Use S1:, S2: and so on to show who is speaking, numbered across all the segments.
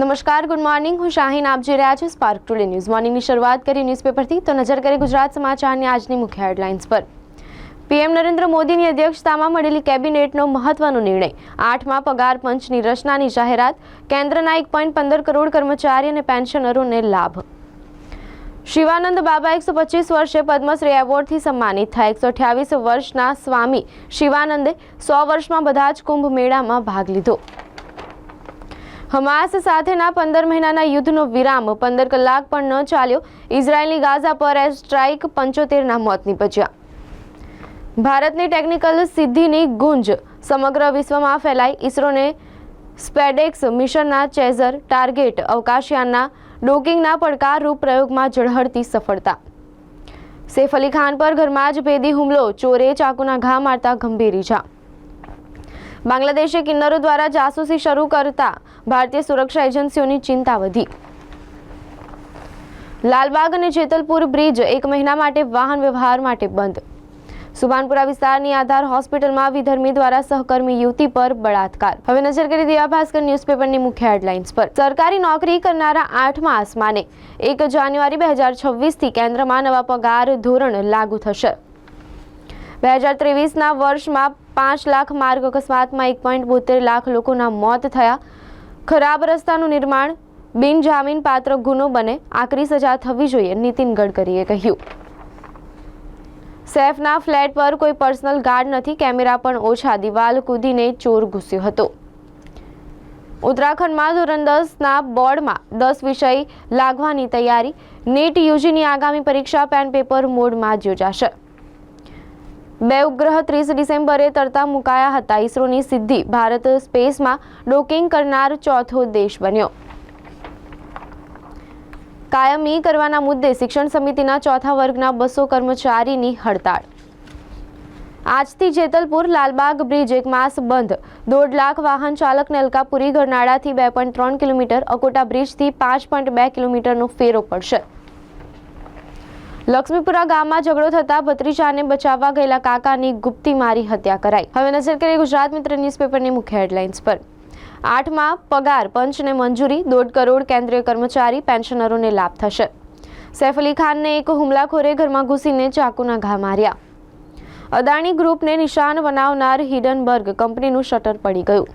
S1: નમસ્કાર good morning હું શાહીન આપ જોઈ રહ્યા છો સ્પાર્ક ટુડે ન્યૂઝ મોર્નિંગની શરૂઆત કરી ન્યૂઝપેપરથી તો નજર કરી ગુજરાત સમાચારની આજની મુખ્ય હેડલાઇન્સ પર. પીએમ નરેન્દ્ર મોદીની અધ્યક્ષતામાં મળેલી કેબિનેટનો મહત્વનો નિર્ણય. આઠમાં પગાર પંચની રચનાની જાહેરાત. કેન્દ્રના એક પોઈન્ટ પંદર કરોડ કર્મચારી અને પેન્શનરોને લાભ. શિવાનંદ બાબા એકસો પચીસ વર્ષે પદ્મશ્રી એવોર્ડથી સન્માનિત થયા. એકસો અઠ્યાવીસ વર્ષના સ્વામી શિવાનંદે સો વર્ષમાં બધા જ કુંભ મેળામાં ભાગ લીધો. હમાસ સાથેના પંદર મહિનાના યુદ્ધનો વિરામ, પંદર કલાક પણ ન ચાલ્યો. ઇઝરાયેલની ગાઝા પર એર સ્ટ્રાઇક પંચોતેરના મોત નીપજ્યા. ભારતની ટેકનિકલ સિદ્ધિની ગુંજ, સમગ્ર વિશ્વમાં ફેલાઈ. ઇસરોને સ્પેડેક્સ મિશનના ચેઝર, ટાર્ગેટ, અવકાશયાનના ડોકિંગના પડકારરૂપ પ્રયોગમાં ઝળહળતી સફળતા. સૈફ અલી ખાન પર ઘરમાં જ ભેદી હુમલો, ચોરે ચાકુના ઘા મારતા ગંભીર ઈજા. બાંગ્લાદેશે કિન્નરો દ્વારા જાસૂસી શરૂ કરતા ભારતીય સુરક્ષા એજન્સીઓની ચિંતા વધી. લાલબાગ અને જેતલપુર બ્રિજ એક મહિના માટે વાહન વ્યવહાર માટે બંધ. સુભાનપુરા વિસ્તારની આધાર હોસ્પિટલમાં વિધર્મી દ્વારા સહકર્મી યુવતી પર બળાત્કાર. હવે નજર કરી દિયા ભાસ્કર ન્યૂઝપેપરની મુખ્ય હેડલાઇન્સ પર. સરકારી નોકરી કરનારા આઠમા આસમાને એક જાન્યુઆરી બે હજાર છવ્વીસથી કેન્દ્રમાં નવા પગાર ધોરણ લાગુ થશે. બે હજાર ત્રેવીસના વર્ષમાં પાંચ લાખ માર્ગ અકસ્માતમાં એક પોઈન્ટ બોતેર લાખ લોકોના મોત થયા. ખરાબ રસ્તાનું નિર્માણ, બિનજામીન પાત્ર ગુનો બને, આકરી સજા થવી જોઈએ, નીતિન ગડકરીએ કહ્યું. સૈફના ફ્લેટ પર કોઈ પર્સનલ ગાર્ડ નથી, કેમેરા પણ ઓછા, દિવાલ કૂદીને ચોર ઘૂસ્યો હતો. ઉત્તરાખંડમાં ધોરણ દસના બોર્ડમાં દસ વિષય લાગવાની તૈયારી, નીટ યુજીની આગામી પરીક્ષા, પેન, પેપર, મોડમાં જ યોજાશે. બે ઉપગ્રહ ત્રીસ ડિસેમ્બરે તરતા મુકાયા હતા. ઇસરોની સિદ્ધિ ભારત સ્પેસમાં ડોકિંગ કરનાર ચોથો દેશ બન્યો. કાયમી કરવાના મુદ્દે શિક્ષણ સમિતિના ચોથા વર્ગના બસો કર્મચારીની હડતાળ. આજથી જેતલપુર લાલબાગ બ્રિજ એક માસ બંધ. દોઢ લાખ વાહન ચાલકને અલકાપુરી ગરનાળાથી બે પોઈન્ટ ત્રણ કિલોમીટર, અકોટા બ્રિજથી પાંચ પોઈન્ટ બે કિલોમીટરનો ફેરો પડશે. લક્ષ્મીપુરા ગામમાં ઝઘડો થતા ભત્રીજાને બચાવવા ગયેલા કાકાની ગુપ્તી મારી હત્યા કરાઈ. હવે નજર કરીએ ગુજરાત મિત્ર ન્યૂઝપેપરની મુખ્ય હેડલાઇન્સ પર. આઠમાં પગાર પંચને મંજૂરી, દોઢ કરોડ કેન્દ્રીય કર્મચારી, પેન્શનરોને લાભ થશે. સૈફ અલી ખાનને એક હુમલાખોરે ઘરમાં ઘૂસીને ચાકુના ઘા માર્યા. અદાણી ગ્રુપને નિશાન બનાવનાર હિડનબર્ગ કંપનીનું શટર પડી ગયું.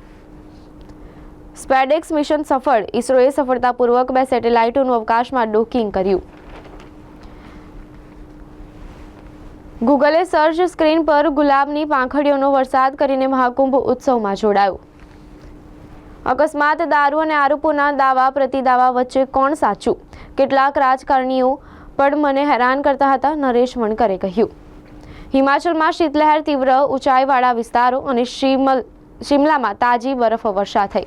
S1: સ્પેડેક્સ મિશન સફળ, ઇસરોએ સફળતાપૂર્વક બે સેટેલાઇટોનું અવકાશમાં ડોકિંગ કર્યું. ગૂગલે સર્ચ સ્ક્રીન પર ગુલાબની પાંખડીઓનો વરસાદ કરીને મહાકુંભ ઉત્સવમાં જોડાયું. અકસ્માત, દારૂ અને આરોપોના દાવા પ્રતિદાવા વચ્ચે કોણ સાચું? કેટલાક રાજકારણીઓ પણ મને હેરાન કરતા હતા, નરેશ વણકરે કહ્યું. હિમાચલમાં શીતલહેર તીવ્ર, ઊંચાઈવાળા વિસ્તારો અને શિમલ શિમલામાં તાજી બરફ વર્ષા થઈ.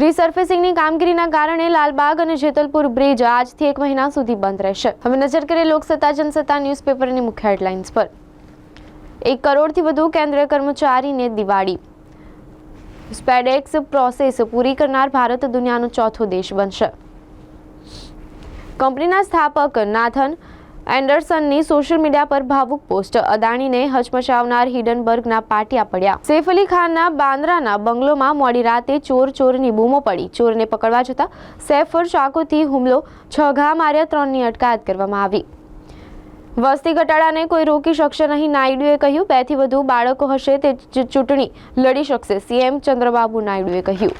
S1: રીસર્ફેસિંગની કામગીરીના કારણે લાલબાગ અને જેતલપુર બ્રિજ આજથી એક મહિના સુધી બંધ રહેશે. હવે નજર કરીએ લોકસત્તા, જનસત્તા ન્યૂઝપેપરની મુખ્ય હેડલાઇન્સ પર. એક કરોડથી વધુ કેન્દ્રીય કર્મચારીને દિવાળી. સ્પેડેક્સ પ્રોસેસ પૂરી કરનાર ભારત દુનિયાનો ચોથો દેશ બનશે. કંપનીના સ્થાપક નાથન એન્ડરસનની સોશિયલ મીડિયા પર ભાવુક પોસ્ટ. અદાણીને હચમચાવનાર હિડનબર્ગના પાટિયા પડ્યા. સૈફ અલી ખાનના બાંદ્રાના બંગલોમાં મોડી રાતે ચોર ચોરની બૂમો પડી. ચોરને પકડવા જતા સૈફ પર ચાકુથી હુમલો, છ ઘા માર્યા, ત્રણની અટકાયત કરવામાં આવી. વસ્તી ઘટાડાને કોઈ રોકી શકશે નહીં, નાયડુએ કહ્યું. બેથી વધુ બાળકો હશે તે ચૂંટણી લડી શકશે, સીએમ ચંદ્રબાબુ નાયડુએ કહ્યું.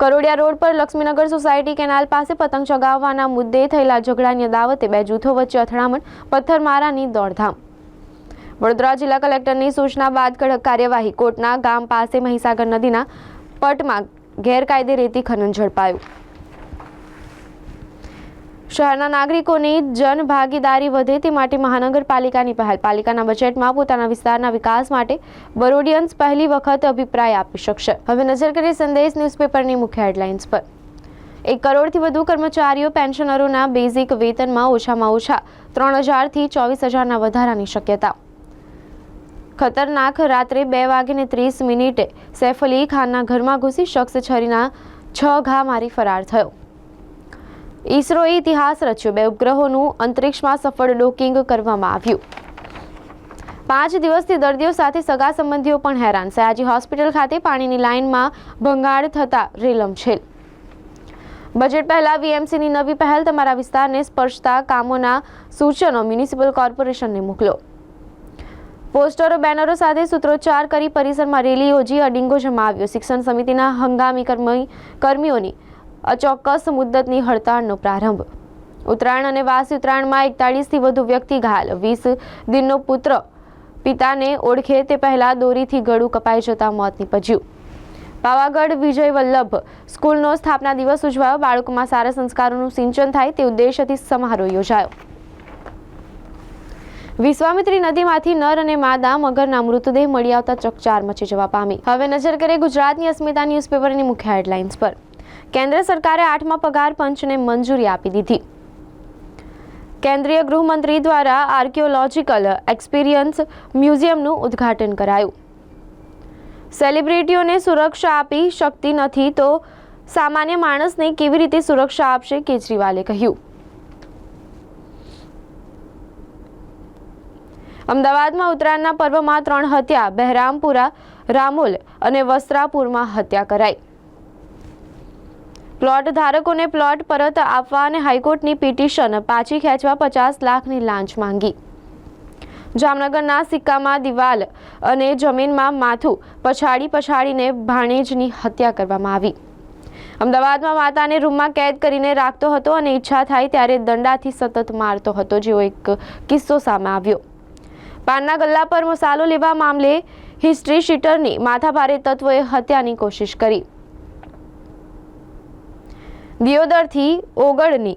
S1: કરોડિયા રોડ પર લક્ષ્મીનગર સોસાયટી કેનાલ પાસે પતંગ ચગાવવાના મુદ્દે થયેલા ઝઘડાની અદાવતે બે જૂથો વચ્ચે અથડામણ, પથ્થરમારાની દોડધામ. વડોદરા જિલ્લા કલેક્ટરની સૂચના બાદ કડક કાર્યવાહી કોટના ગામ પાસે મહીસાગર નદીના પટમાં ગેરકાયદે રેતી ખનન ઝડપાયું. શહેરના નાગરિકોની જનભાગીદારી વધે તે માટે મહાનગરપાલિકાની પહેલ. પાલિકાના બજેટમાં પોતાના વિસ્તારના વિકાસ માટે બરોડિયન્સ પહેલી વખત અભિપ્રાય આપી શકશે. હવે નજર કરીએ સંદેશ ન્યૂઝપેપરની મુખ્ય હેડલાઇન્સ પર. એક કરોડથી વધુ કર્મચારીઓ પેન્શનરોના બેઝિક વેતનમાં ઓછામાં ઓછા ત્રણ હજારથી ચોવીસ હજારના વધારાની શક્યતા. ખતરનાક રાત્રે બે વાગીને ત્રીસ મિનિટે સૈફ અલી ખાનના ઘરમાં ઘૂસી શખ્સ છરીના છ ઘા મારી ફરાર થયો. ઈસરોએ ઇતિહાસ રચ્યો. બે ઉપગ્રહોનું અંતરિક્ષમાં સફળ ડોકિંગ કરવામાં આવ્યું. પાંચ દિવસથી દર્દીઓ સાથે સગા સંબંધીઓ પણ હેરાન સયાજી હોસ્પિટલ ખાતે પાણીની લાઇનમાં ભંગાણ થતા રેલમછેલ બજેટ પહેલા વીએમસીની નવી પહેલ તમારા વિસ્તારને સ્પર્શતા કામોના સૂચનો મ્યુનિસિપલ કોર્પોરેશનને મોકલો. પોસ્ટરો, બેનરો સાથે સૂત્રોચ્ચાર કરી પરિસરમાં રેલી યોજી અડિંગો જમાવ્યો. શિક્ષણ સમિતિના હંગામી કર્મી કર્મીઓની અચોક્કસ મુદ્દતની હડતાળનો પ્રારંભ. ઉત્તરાયણ અને વાસી ઉત્તરાયણમાં એકતાળીસથી વધુ વ્યક્તિ ઘાયલ. વીસ દિનનો પુત્ર પિતાને ઓળખે તે પહેલાં દોરીથી ગળું કપાઈ જતા મોત નીપજ્યું. પાવાગઢ વિજય વલ્લભ સ્કૂલનો સ્થાપના દિવસ ઉજવાયો. બાળકોમાં સારા સંસ્કારોનું સિંચન થાય તે ઉદ્દેશ્યથી સમારોહ યોજાયો. વિશ્વામિત્રી નદીમાંથી નર અને માદા મગરના મૃતદેહ મળી આવતા ચકચાર મચી જવા પામી. હવે નજર કરીએ ગુજરાતની અસ્મિતા ન્યૂઝપેપરની મુખ્ય હેડલાઇન્સ પર. કેન્દ્ર સરકારે આઠમા પગાર પંચને મંજૂરી આપી દીધી. કેન્દ્રીય ગૃહમંત્રી દ્વારા આર્કિયોલોજીકલ એક્સપિરિયન્સ મ્યુઝિયમનું ઉદ્ઘાટન કરાયું. સેલિબ્રિટીઓને સુરક્ષા આપી શકતી નથી તો સામાન્ય માણસને કેવી રીતે સુરક્ષા આપશે કેજરીવાલે કહ્યું. અમદાવાદમાં ઉત્તરાયણના પર્વમાં ત્રણ હત્યા, બહેરામપુરા, રામોલ અને વસ્ત્રાપુરમાં હત્યા કરાઈ. પ્લોટ ધારકોને પ્લોટ પરત આપવા અને હાઈકોર્ટની પિટિશન પાછી ખેંચવા પચાસ લાખની લાંચ માંગી. જામનગરના સિક્કામાં દિવાલ અને જમીનમાં માથું પછાડી પછાડીને ભાણેજની હત્યા કરવામાં આવી. અમદાવાદમાં માતાને રૂમમાં કેદ કરીને રાખતો હતો અને ઈચ્છા થાય ત્યારે દંડાથી સતત મારતો હતો, જેવો એક કિસ્સો સામે આવ્યો. પાનના ગલ્લા પર મસાલો લેવા મામલે હિસ્ટ્રી શીટરની માથાભારે તત્વોએ હત્યાની કોશિશ કરી. દિયોદરથી ઓગળની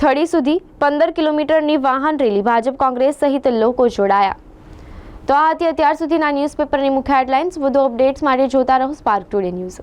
S1: થડી સુધી પંદર કિલોમીટરની વાહન રેલી ભાજપ કોંગ્રેસ સહિત લોકો જોડાયા. તો આ હતી અત્યાર સુધીના ન્યૂઝપેપરની મુખ્ય હેડલાઇન્સ. વધુ અપડેટ્સ માટે જોતા રહો સ્પાર્ક ટુડે ન્યૂઝ.